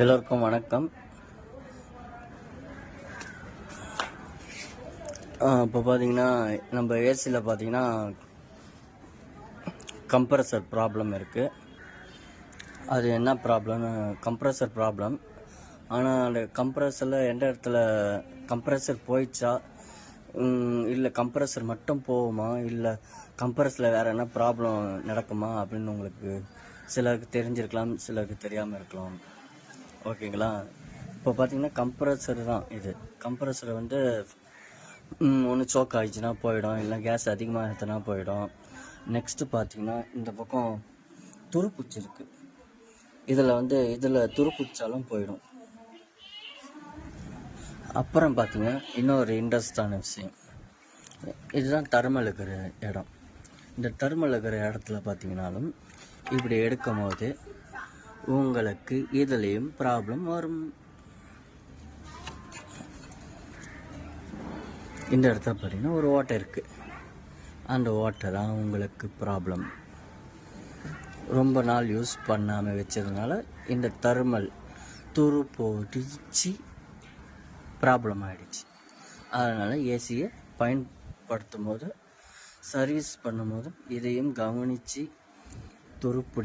எல்லோருக்கும் வணக்கம். இப்போ பார்த்தீங்கன்னா நம்ம ஏசியில் பார்த்தீங்கன்னா கம்ப்ரஸர் ப்ராப்ளம் இருக்குது அது என்ன ப்ராப்ளம்னு கம்ப்ரஸர் ப்ராப்ளம் ஆனால் அந்த கம்ப்ரஸரில் எந்த இடத்துல கம்ப்ரஸர் போயிடுச்சா? இல்லை கம்ப்ரஸர் மட்டும் போகுமா? இல்லை கம்ப்ரஸில் வேறு என்ன ப்ராப்ளம் நடக்குமா? அப்படின்னு உங்களுக்கு சிலருக்கு தெரிஞ்சிருக்கலாம் சிலருக்கு தெரியாமல் இருக்கலாம். ஓகேங்களா? இப்போ பார்த்தீங்கன்னா கம்ப்ரஸர் தான் இது. கம்ப்ரஸர் வந்து ஒன்று சோக் ஆயிடுச்சுன்னா போயிடும். இல்லை கேஸ் அதிகமாக ஏற்றினா போயிடும். நெக்ஸ்ட்டு பார்த்தீங்கன்னா இந்த பக்கம் துருப்புச்சு இருக்குது இதில் வந்து இதில் துருப்புச்சாலும் போயிடும். அப்புறம் பார்த்தீங்கன்னா இன்னொரு இன்ட்ரெஸ்டான விஷயம். இதுதான் தர்மல் இருக்கிற இடம். இந்த தர்மல் இருக்கிற இடத்துல பார்த்தீங்கன்னாலும் இப்படி எடுக்கும் போது உங்களுக்கு இதுலேயும் ப்ராப்ளம் வரும். இந்த இடத்துல பார்த்தீங்கன்னா ஒரு ஓட்டை இருக்குது அந்த ஓட்டை தான் உங்களுக்கு ப்ராப்ளம் ரொம்ப நாள் யூஸ் பண்ணாமல் வச்சதுனால இந்த தர்மல் துரு போடிச்சு ப்ராப்ளம் ஆகிடுச்சு அதனால் ஏசியை பயன்படுத்தும் போது சர்வீஸ் பண்ணும்போது இதையும் கவனித்து துருப்பிடி